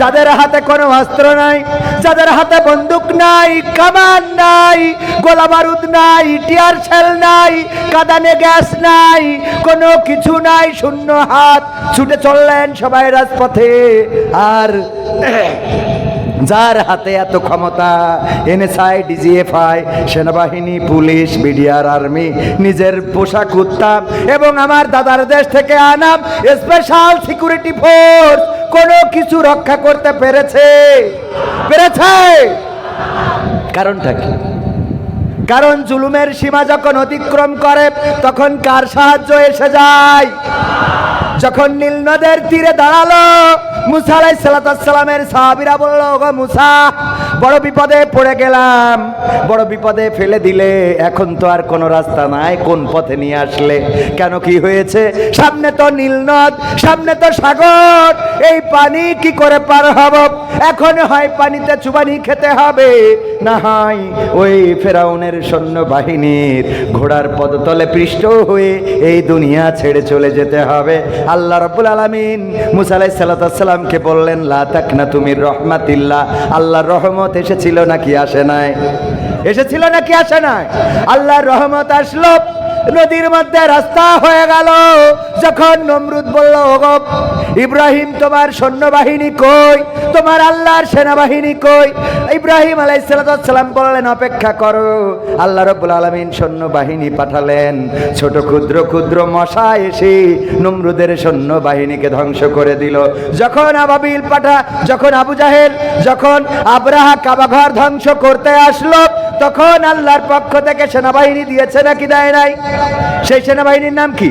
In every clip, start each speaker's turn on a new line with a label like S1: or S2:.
S1: যাদের হাতে কোনো অস্ত্র নাই, যাদের হাতে বন্দুক নাই, কামান নাই, গোলা বারুদ নাই, টিয়ার শেল নাই, কাদানে গ্যাস নাই, কোনো কিছু নাই, শূন্য হাত, ছুটে চললেন সবাই রাজপথে। আর যার হাতে এত ক্ষমতা, এনএসআই, ডিজিএফআই, সেনাবাহিনী, পুলিশ, বিডিআর, আর্মি, নিজের পোশাক উত্তাম এবং আমার দাদার দেশ থেকে আনাম স্পেশাল সিকিউরিটি ফোর্স কোনো কিছু রক্ষা করতে পেরেছে। পেরেছে। কারণটা কি? কারণ জুলুমের সীমা যখন অতিক্রম করে তখন কার সাহায্য এসে যায়? যখন নীল নদের তীরে দাঁড়াল মুসা আলাই সাহাবিরা বলল গো মুসা, বড় বিপদে পড়ে গেলাম। বড় বিপদে ফেলে দিলে এখন তো আর কোনো রাস্তা নাই, কোন পথে নিয়ে আসলে? কেন কি হয়েছে? সামনে তো নীল নদ, সামনে তো সাগর। এই পানি কি করে পার হব? এখন হয় পানিতে চুবানি খেতে হবে। না হয় ওই ফেরাউনের সৈন্য বাহিনীর ঘোড়ার পদতলে পৃষ্ঠ হয়ে এই দুনিয়া ছেড়ে চলে যেতে হবে। আল্লাহ রব্বুল আলমিন মুসালাই সাল্লামকে বললেন লাতাক না তুমি রহমাতিল্লাহ। আল্লাহর রহমত এসেছিল নাকি আসে নাই? এসেছিল নাকি আসে নাই? আল্লাহর রহমত আসলো, নদীর মধ্যে রাস্তা হয়ে গেল। যখন নমরুদ বলল ইব্রাহিম, তোমার সৈন্যবাহিনী কই? তোমার আল্লাহর সেনাবাহিনী কই? ইব্রাহিম আলাইসালাম বললেন, অপেক্ষা করো। আল্লাহ রব্বুল আলমিন সৈন্যবাহিনী পাঠালেন। ছোট ক্ষুদ্র ক্ষুদ্র মশা এসে নমরুদের সৈন্যবাহিনীকে ধ্বংস করে দিল। যখন আবাবিল পাঠা, যখন আবু জাহেল, যখন আবরাহা কাবাঘর ধ্বংস করতে আসলো, তখন আল্লাহর পক্ষ থেকে সেনাবাহিনী দিয়েছে নাকি দেয় নাই? সেই সেনাবাহিনীর নাম কি?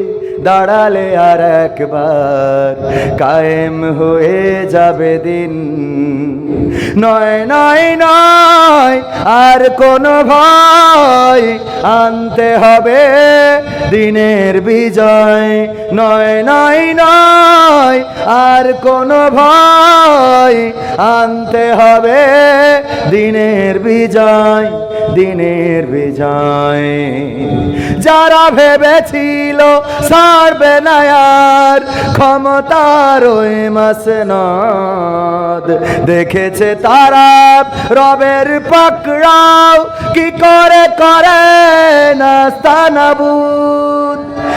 S1: দাঁড়ালে আর একবার কায়েম হয়ে যাবে দিন। নয় নয় নয়, আর কোনো ভয় আনতে হবে দিনের বিজয়। নয় নয় নয়, আর কোনো ভয় আনতে হবে দিনের বিজয় দিনের বিজয়। যারা ভেবেছিল সারবে না আর ক্ষমতার ওই মাসনদ। দেখেছে তারা রবের পাকড়াও কি করে করে না নাস্তানাবুদ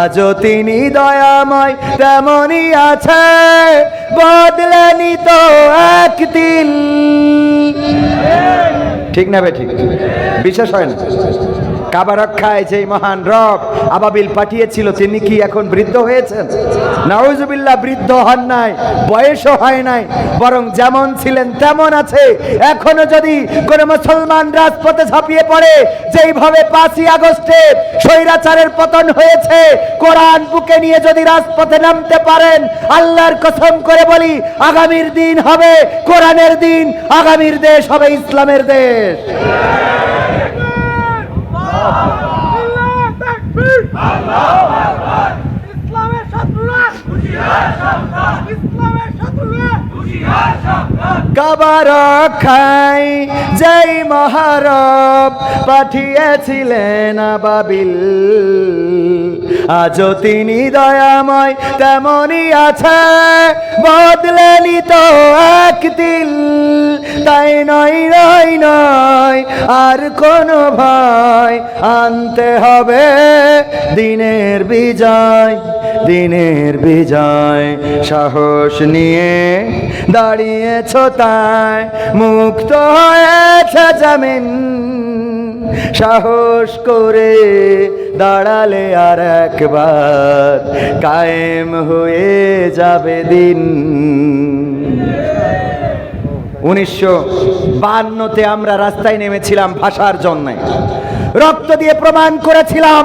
S1: আজ তিনি দয়াময় তেমনই আছে। বদলেনি তো একদিন। ঠিক না ঠিক? বিশেষ হয় না? কাবা রক্ষায় যে মহান রব আবাবিল পাঠিয়েছিল, তিনি কি এখন বৃদ্ধ হয়েছেন? নাউজুবিল্লাহ, বৃদ্ধ হন নাই, বয়সও হয় নাই, বরং যেমন ছিলেন তেমন আছে। এখনও যদি কোন মুসলমান রাজপথে ঝাঁপিয়ে পড়ে, যেইভাবে পাঁচই আগস্টে স্বৈরাচারের পতন হয়েছে, কোরআন বুকে নিয়ে যদি রাজপথে নামতে পারেন, আল্লাহর কসম করে বলি, আগামীর দিন হবে কোরআনের দিন, আগামীর দেশ হবে ইসলামের দেশ।
S2: শত্রুরা ইসলামের শত্রুরা
S1: কাবার খাই, যেই মহারব পাঠিয়েছিলেন আবাবিল। আজও তিনি দয়াময় তেমনই আছে বদলেনি তো এক দিল তাই নয় নয় নয়, আর কোনো ভয় আনতে হবে দিনের বিজয়। দিনের বিজয়, সাহস নিয়ে দাঁড়িয়েছ তাই, মুক্ত হয়েছে জামিন। সাহস করে দাঁড়ালে আর একবার কায়েম হয়ে যাবে দিন। উনিশশো বান্নতে আমরা রাস্তায় নেমেছিলাম ভাষার জন্য। রক্ত দিয়ে প্রমাণ করেছিলাম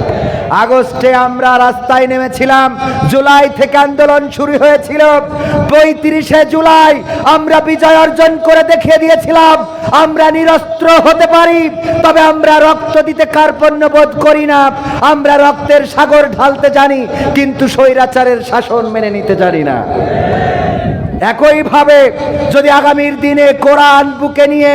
S1: আগস্টে আমরা রাস্তায় নেমেছিলাম। জুলাই থেকে আন্দোলন শুরু হয়েছিল। পঁয়ত্রিশে জুলাই আমরা বিজয় অর্জন করে দেখিয়ে দিয়েছিলাম। আমরা নিরস্ত্র হতে পারি, তবে আমরা রক্ত দিতে কার্পণ্য বোধ করি না। আমরা রক্তের সাগর ঢালতে জানি, কিন্তু স্বৈরাচারের শাসন মেনে নিতে জানি না। একইভাবে যদি আগামীর দিনে কোরআন বুকে নিয়ে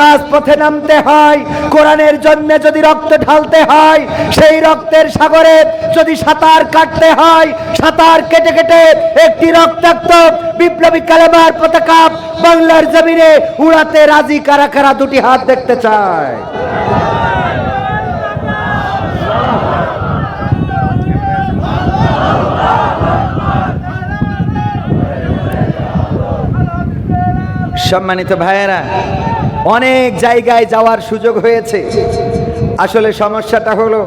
S1: রাজপথে নামতে হয়, কোরআনের জন্য যদি রক্ত ঢালতে হয়, সেই রক্তের সাগরে যদি সাঁতার কাটতে হয়, সাঁতার কেটে কেটে একটি রক্তাক্ত বিপ্লবী কালেমার পতাকা বাংলার জমিনে উড়াতে রাজি কারা কারা দুটি হাত দেখতে চায়? সম্মানিত ভাইয়েরা অনেক জায়গায় যাওয়ার সুযোগ হয়েছে। আসলে সমস্যাটা হলো